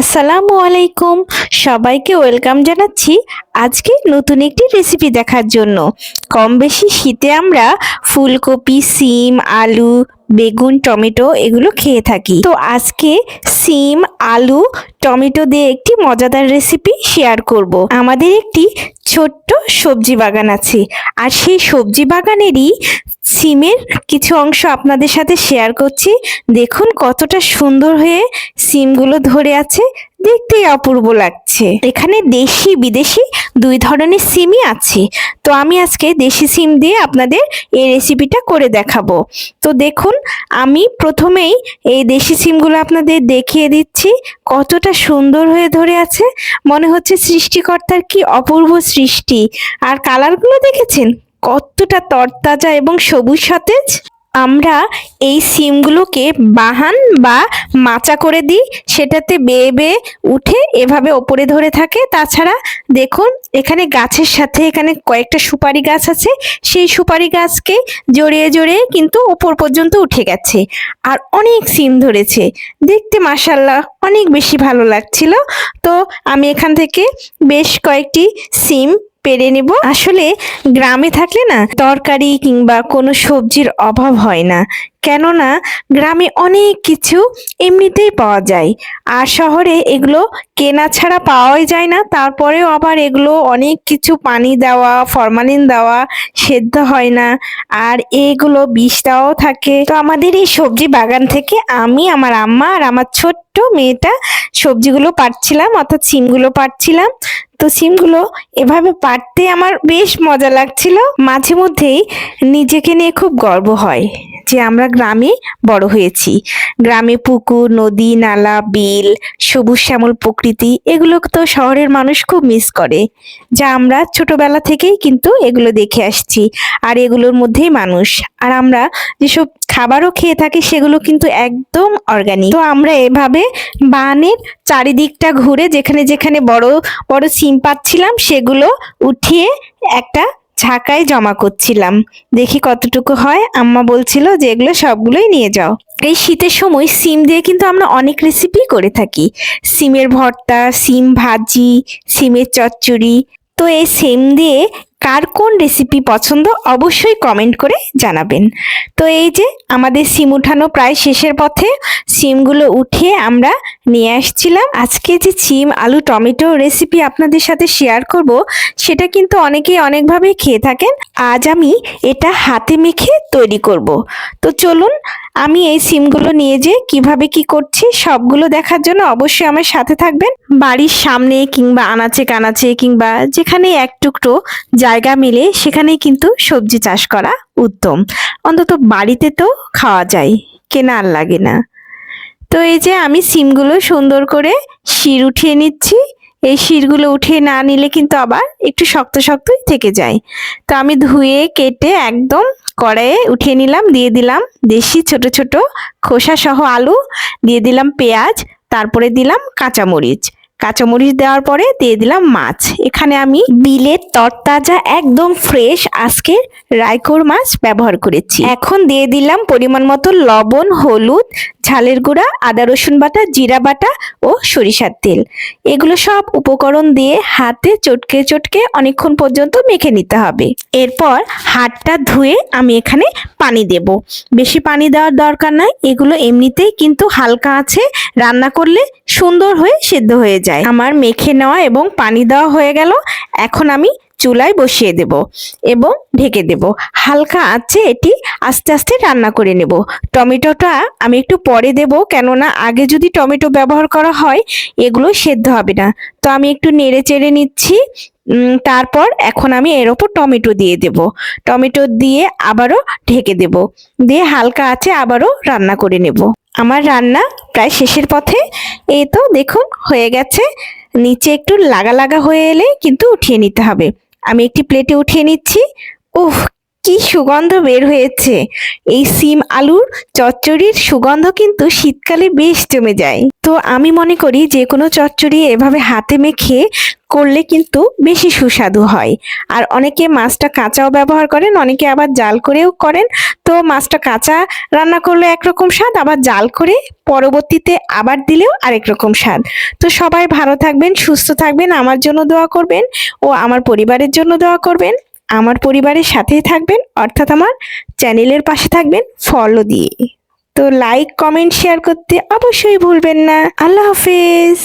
আসসালামু আলাইকুম। সবাইকে ওয়েলকাম জানাচ্ছি আজকে নতুন একটি রেসিপি দেখার জন্য। কম বেশি শীতে আমরা ফুলকপি, সিম, আলু, বেগুন, টমেটো এগুলো খেয়ে থাকি। তো আজকে সিম, আলু, টমেটো দিয়ে একটি মজাদার রেসিপি শেয়ার করব। আমাদের একটি ছোট্ট সবজি বাগান আছে। আর সেই সবজি বাগানেরই সিমের কিছু অংশ আপনাদের সাথে শেয়ার করছি। দেখুন কতটা সুন্দর হয়ে সিমগুলো ধরে আছে। দেখতেই অপূর্ব লাগছে। এখানে দেশি বিদেশি দুই ধরনের সিমই আছে। তো আমি আজকে দেশি সিম দিয়ে আপনাদের এই রেসিপিটা করে দেখাবো। তো দেখুন, আমি প্রথমেই এই দেশি সিমগুলো আপনাদের দেখিয়ে দিচ্ছি। কতটা সুন্দর হয়ে ধরে আছে। মনে হচ্ছে সৃষ্টিকর্তার কি অপূর্ব সৃষ্টি। আর কালারগুলো দেখেছেন? কতটা তরতাজা এবং সবুজ সতেজ? আমরা এই সিমগুলোকে বাহান বা মাচা করে দিই, সেটাতে বেয়ে বেয়ে উঠে এভাবে ওপরে ধরে থাকে। তাছাড়া দেখুন, এখানে গাছের সাথে এখানে কয়েকটা সুপারি গাছ আছে। সেই সুপারি গাছকে জড়িয়ে জড়িয়ে কিন্তু ওপর পর্যন্ত উঠে গেছে। আর অনেক সিম ধরেছে। দেখতে মাসাল্লাহ অনেক বেশি ভালো লাগছিল। তো আমি এখান থেকে বেশ কয়েকটি সিম পেরে নেব। আসলে গ্রামে থাকলে না তরকারি কিংবা কোনো সবজির অভাব হয় না। কেননা গ্রামে অনেক কিছু এমনিতেই পাওয়া যায়। আর শহরে এগুলো কেনা ছাড়া পাওয়াই যায় না। তারপরেও আবার এগুলো অনেক কিছু পানি দেওয়া, ফরমালিন দেওয়া সেদ্ধ হয় না। আর এগুলো বিষ দেওয়াও থাকে। তো আমাদের এই সবজি বাগান থেকে আমি, আমার আম্মা আর আমার ছোট্ট মেয়েটা সবজিগুলো পাড়ছিলাম, অর্থাৎ সিমগুলো পাড়ছিলাম। তো সিমগুলো এভাবে পাড়তে আমার বেশ মজা লাগছিল। মাঝে মধ্যেই নিজেকে নিয়ে খুব গর্ব হয়। যে আমরা গ্রামে বড় হয়েছি। গ্রামে পুকুর, নদী, নালা, বিল, সবুজ শ্যামল প্রকৃতি, এগুলো তো শহরের মানুষ খুব মিস করে, যা আমরা ছোটবেলা থেকেই কিন্তু এগুলো দেখে আসছি। আর এগুলোর মধ্যেই মানুষ। আর আমরা যেসব খাবারও খেয়ে থাকি, সেগুলো কিন্তু একদম অর্গানিক তো আমরা এভাবে বানের চারিদিকটা ঘুরে যেখানে যেখানে বড় বড় সিম পাচ্ছিলাম সেগুলো উঠিয়ে একটা ঝাঁকায় জমা করছিলাম। দেখি কতটুকু হয়। আম্মা বলছিল যে এগুলো সবগুলোই নিয়ে যাও। এই শীতের সময় সিম দিয়ে কিন্তু আমরা অনেক রেসিপি করে থাকি। সিমের ভর্তা, সিম ভাজি, সিমের চচ্চড়ি। তো এই সিম দিয়ে কার কোন রেসিপি পছন্দ অবশ্যই কমেন্ট করে জানাবেন। তো এই যে আমাদের সিম উঠানো প্রায় শেষের পথে সিমগুলো উঠিয়ে আমরা নিয়ে আসছিলাম। আজকে যে সিম, আলু, টমেটো রেসিপি আপনাদের সাথে শেয়ার করব, সেটা কিন্তু অনেকেই অনেকভাবে খেয়ে থাকেন। আজ আমি এটা হাতে মেখে তৈরি করব। তো চলুন, আমি এই সিমগুলো নিয়ে যে কীভাবে কি করছি সবগুলো দেখার জন্য অবশ্যই আমার সাথে থাকবেন। বাড়ির সামনে কিংবা আনাচে কানাচে কিংবা যেখানে এক টুকরো জায়গা মিলে সেখানেই কিন্তু সবজি চাষ করা উত্তম। অন্তত বাড়িতে তো খাওয়া যায়, কেনা আর লাগে না। তো এই যে আমি সিমগুলো সুন্দর করে শির উঠিয়ে নিচ্ছি, এই শিরগুলো উঠিয়ে না নিলে কিন্তু আবার একটু শক্ত শক্তই থেকে যায়। তো আমি ধুয়ে, কেটে একদম কড়াইয়ে উঠিয়ে নিলাম, দিয়ে দিলাম দেশি ছোট ছোট খোসা সহ আলু, দিয়ে দিলাম পেঁয়াজ, তারপরে দিলাম কাঁচামরিচ। কাঁচামরিচ দেওয়ার পরে দিয়ে দিলাম মাছ। এখানে আমি বিলের তরতাজা একদম ফ্রেশ আজকে রায়কোর মাছ ব্যবহার করেছি। এখন দিয়ে দিলাম পরিমাণ মতো লবণ, হলুদ ঝালের গুঁড়া, আদা রসুন বাটা, জিরা বাটা ও সরিষার তেল। এগুলো সব উপকরণ দিয়ে হাতে চটকে চটকে অনেকক্ষণ পর্যন্ত মেখে নিতে হবে। এরপর হাতটা ধুয়ে আমি এখানে পানি দেব। বেশি পানি দেওয়ার দরকার নাই, এগুলো এমনিতেই কিন্তু হালকা আছে। রান্না করলে সুন্দর হয়ে সেদ্ধ হয়ে যায়। আমার মেখে নেওয়া এবং পানি দেওয়া হয়ে গেল। এখন আমি চুলায় বসিয়ে দেব এবং ঢেকে দেব। হালকা আছে এটি আস্তে আস্তে রান্না করে নেব। টমেটোটা আমি একটু পরে দেব, কেননা আগে যদি টমেটো ব্যবহার করা হয়, এগুলো সেদ্ধ হবে না। তো আমি একটু নেড়ে চেড়ে নিচ্ছি। তারপর এখন আমি এর ওপর টমেটো দিয়ে দেব। টমেটো দিয়ে আবারও ঢেকে দেব। দিয়ে হালকা আছে আবারও রান্না করে নেব। আমার রান্না প্রায় শেষের পথে। এই তো দেখুন, হয়ে গেছে। নিচে একটু লাগা লাগা হয়ে এলে কিন্তু উঠিয়ে নিতে হবে। আমি একটি প্লেটে উঠিয়ে নিচ্ছি। উফ কি সুগন্ধ বের হয়েছে? এই সিম আলুর চচ্চড়ির সুগন্ধ কিন্তু শীতকালে বেশ জমে যায়। তো আমি মনে করি যে কোনো চচ্চড়ি এভাবে হাতে মেখে করলে কিন্তু বেশি সুস্বাদু হয়। আর অনেকে মাছটা কাঁচাও ব্যবহার করেন, অনেকে আবার জাল করেও করেন। তো মাছটা কাঁচা রান্না করলে একরকম স্বাদ, আবার জাল করে পরবর্তীতে আবার দিলেও আরেক রকম স্বাদ। তো সবাই ভালো থাকবেন, সুস্থ থাকবেন, আমার জন্য দোয়া করবেন ও আমার পরিবারের জন্য দোয়া করবেন। আমার পরিবারের সাথেই থাকবেন, অর্থাৎ আমার চ্যানেলের পাশে থাকবেন ফলো দিয়ে। তো লাইক কমেন্ট শেয়ার করতে অবশ্যই ভুলবেন না। আল্লাহ হাফেজ।